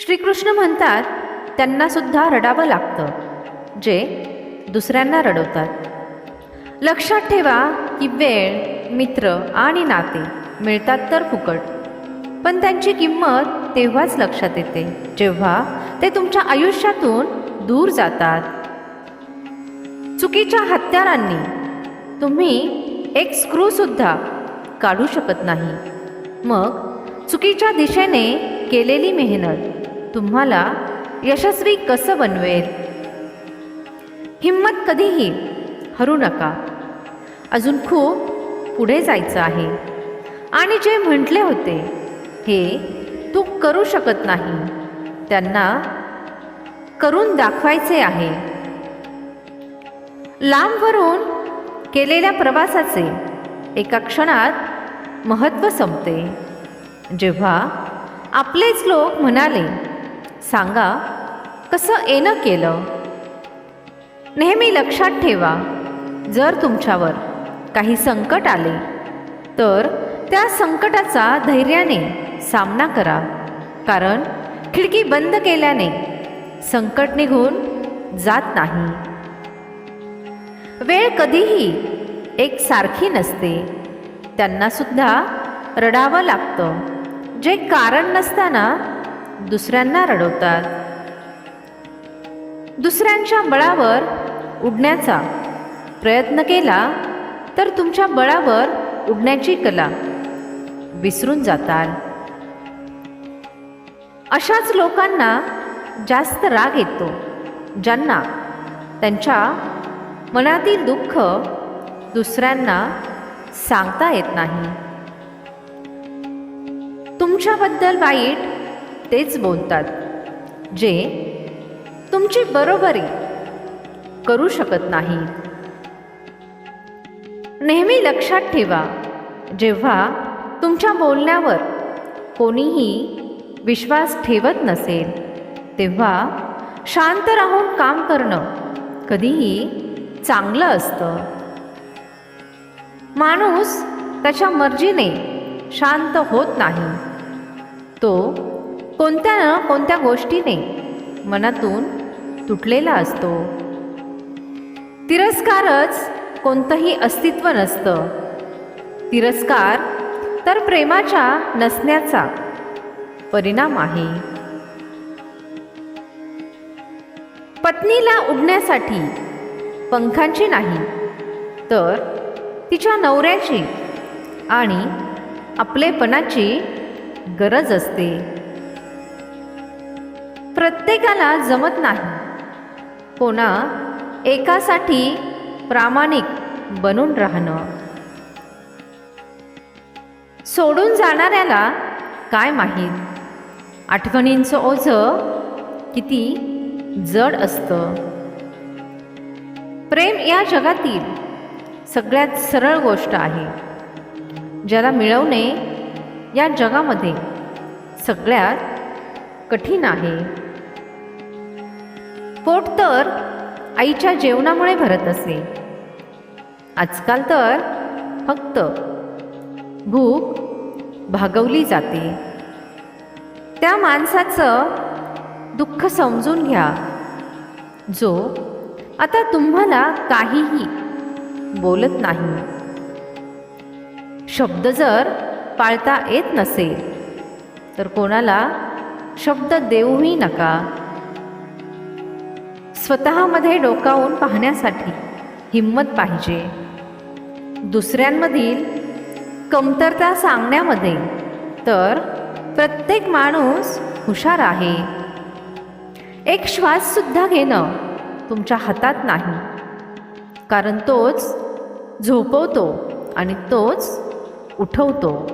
श्रीकृष्ण म्हणतात त्यांना सुद्धा रडावं लागतं जे दुसऱ्यांना रडवतात. लक्षात ठेवा की वेळ मित्र आणि नाते मिळतात तर फुकट पण त्यांची किंमत तेव्हाच लक्षात येते जेव्हा ते तुमच्या आयुष्यातून दूर जातात. चुकीच्या हत्यारांनी तुम्ही एक स्क्रूसुद्धा काढू शकत नाही. मग चुकीच्या दिशेने केलेली मेहनत तुम्हाला यशस्वी कसं बनवेल? हिंमत कधीही हरू नका. अजून खूप पुढे जायचं आहे. आणि जे म्हटले होते हे तू करू शकत नाही. त्यांना करून दाखवायचे आहे. लांबवरून केलेल्या प्रवासाचे एका क्षणात महत्त्व संपते. जेव्हा आपलेच लोक म्हणाले सांगा कसं येणं केलं? नेहमी लक्षात ठेवा जर तुमच्यावर काही संकट आले तर त्या संकटाचा धैर्याने सामना करा. कारण खिडकी बंद केल्याने संकट निघून जात नाही. वेळ कधीही एक सारखी नसते. त्यांनासुद्धा रडावं लागतं. जे कारण नसताना दुसऱ्यांना रडवतात. दुसऱ्यांच्या बळावर उडण्याचा प्रयत्न केला तर तुमच्या बळावर उडण्याची कला विसरून जाताल. अशाच लोकांना जास्त राग येतो ज्यांना त्यांच्या मनातील दुःख दुसऱ्यांना सांगता येत नाही. तुमच्याबद्दल वाईट तेच बोलतात जे तुमची बरोबरी करू शकत नाही. नेहमी लक्षात ठेवा जेव्हा तुमच्या बोलण्यावर कोणीही विश्वास ठेवत नसेल तेव्हा शांत राहून काम करणं कधीही चांगलं असतं. माणूस त्याच्या मर्जीने शांत होत नाही. तो कोणत्या ना कोणत्या गोष्टीने मनातून तुटलेला असतो. तिरस्कारच कोणतंही अस्तित्व नसतं. तिरस्कार तर प्रेमाच्या नसण्याचा परिणाम आहे. पत्नीला उडण्यासाठी पंखांची नाही तर तिच्या नवऱ्याची आणि आपलेपणाची गरज असते. प्रत्येकाला जमत नाही. कोणा एकासाठी प्रामाणिक बनून राहणं. सोडून जाणाऱ्याला काय माहीत? आठवणींचं ओझं किती जड असतं. प्रेम या जगातील सगळ्यात सरळ गोष्ट आहे. ज्याला मिळवणे या जगामध्ये सगळ्यात कठीण आहे. पोट तर आईच्या जेवणामुळे भरत असे. आजकाल तर फक्त भूक भागवली जाते. त्या माणसाचं दुःख समजून घ्या. जो आता तुम्हाला काहीही बोलत नाही. शब्द जर पाळता येत नसेल तर कोणाला शब्द देऊही नका. स्वतःमध्ये डोकावून पाहण्यासाठी हिंमत पाहिजे. दुसऱ्यांमधील कमतरता सांगण्यामध्ये तर प्रत्येक माणूस हुशार आहे. एक श्वाससुद्धा घेणं तुमच्या हातात नाही. कारण तोच झोपवतो आणि तोच उठवतो.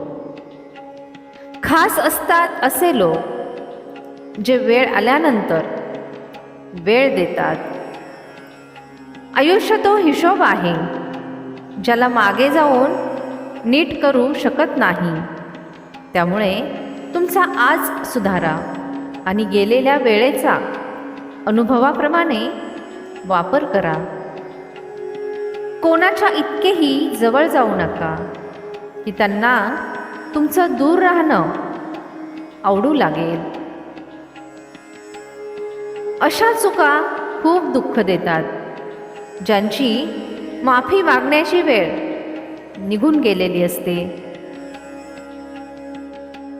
खास असतात असे लोक जे वेळ आल्यानंतर वेळ देतात. आयुष्य तो हिशोब आहे ज्याला मागे जाऊन नीट करू शकत नाही. त्यामुळे तुमचा आज सुधारा आणि गेलेल्या वेळेचा अनुभवाप्रमाणे वापर करा. कोणाच्या इतकेही जवळ जाऊ नका की त्यांना तुमचं दूर राहणं आवडू लागेल. अशा चुका खूप दुःख देतात. ज्यांची माफी मागण्याची वेळ निघून गेलेली असते.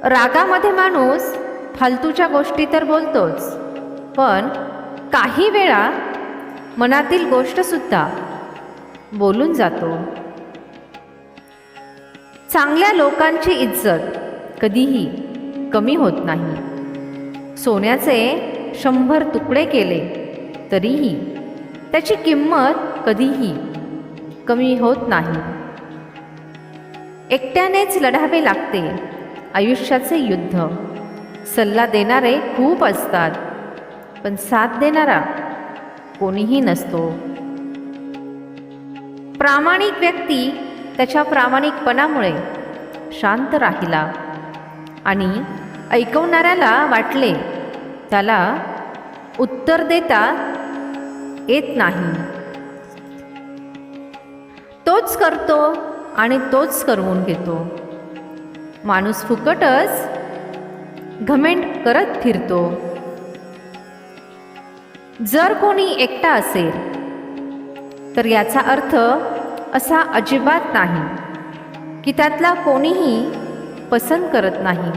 रागामध्ये माणूस फालतूच्या गोष्टी तर बोलतोच पण काही वेळा मनातील गोष्टसुद्धा बोलून जातो. चांगल्या लोकांची इज्जत कधीही कमी होत नाही. सोन्याचे शंभर तुकडे केले तरीही त्याची किंमत कधीही कमी होत नाही. एकट्यानेच लढावे लागते आयुष्याचे युद्ध. सल्ला देणारे खूप असतात पण साथ देणारा कोणीही नसतो. प्रामाणिक व्यक्ती त्याच्या प्रामाणिकपणामुळे शांत राहिला आणि ऐकवणाऱ्याला वाटले त्याला उत्तर देता येत नाही. तोच करतो आणि तोच करवून घेतो. माणूस फुकटच घमेंट करत फिरतो. जर कोणी एकटा असेल तर याचा अर्थ असा अजिबात नाही की त्यातला कोणीही पसंत करत नाही.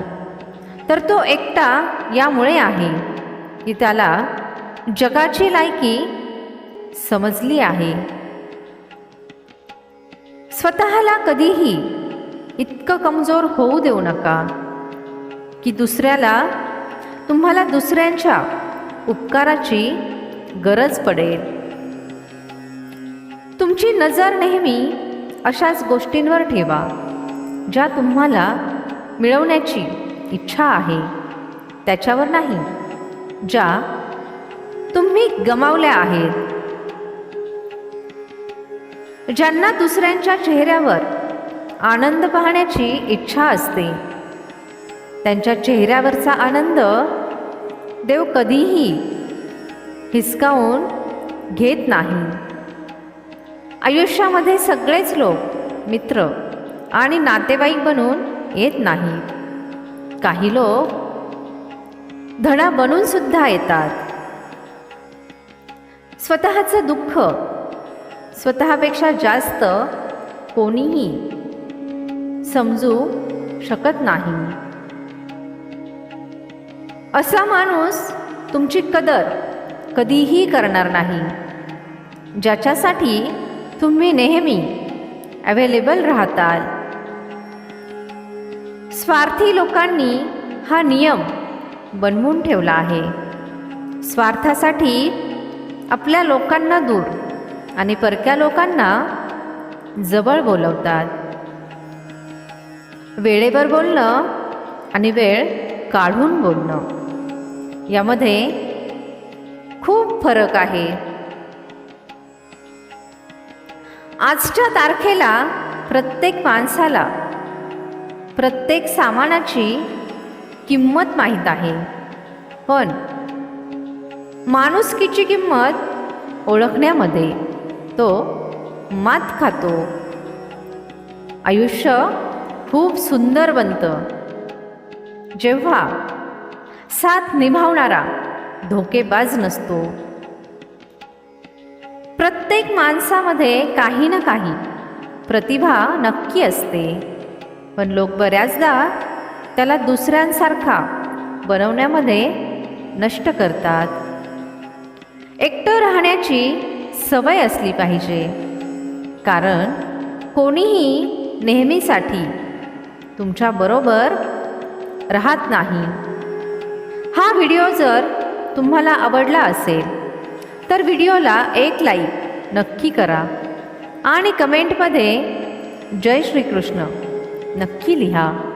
तर तो एकटा यामुळे आहे की त्याला जगाची लायकी समजली आहे. स्वतःला कधीही इतकं कमजोर होऊ देऊ नका की दुसऱ्याला तुम्हाला दुसऱ्यांच्या उपकाराची गरज पडेल. तुमची नजर नेहमी अशाच गोष्टींवर ठेवा ज्या तुम्हाला मिळवण्याची इच्छा आहे. त्याच्यावर नाही. ज्या तुम्ही गमावल्या आहेत. ज्यांना दुसऱ्यांच्या चेहऱ्यावर आनंद पाहण्याची इच्छा असते. त्यांच्या चेहऱ्यावरचा आनंद देव कधीही हिसकावून घेत नाही. आयुष्यामध्ये सगळेच लोक मित्र आणि नातेवाईक बनून येत नाहीत. काही लोक धडा बनून सुद्धा येतात. स्वतःचं दुःख स्वतःपेक्षा जास्त कोणीही समजू शकत नाही. असा माणूस तुमची कदर कधीही करणार नाही ज्याच्यासाठी तुम्ही नेहमी अवेलेबल राहताल. स्वार्थी लोकांनी हा नियम बनवून ठेवला आहे. स्वार्थासाठी आपल्या लोकांना दूर आणि परक्या लोकांना जवळ बोलवतात. वेळेवर बोलणं आणि वेळ काढून बोलणं यामध्ये खूप फरक आहे. आजच्या तारखेला प्रत्येक माणसाला प्रत्येक सामानाची किंमत माहीत आहे. पण माणुसकीची किंमत ओळखण्यामध्ये तो मात खातो. आयुष्य खूप सुंदर बनतं. जेव्हा साथ निभावणारा धोकेबाज नसतो. प्रत्येक माणसामध्ये काही ना काही प्रतिभा नक्की असते. पण लोक बऱ्याचदा त्याला दुसऱ्यांसारखा बनवण्यामध्ये नष्ट करतात. एकटं राहण्याची सवय असली पाहिजे. कारण कोणीही नेहमीसाठी तुमच्याबरोबर राहत नाही. हा व्हिडिओ जर तुम्हाला आवडला असेल तर व्हिडिओला एक लाईक नक्की करा आणि कमेंटमध्ये जय श्रीकृष्ण. नक्की लिहा.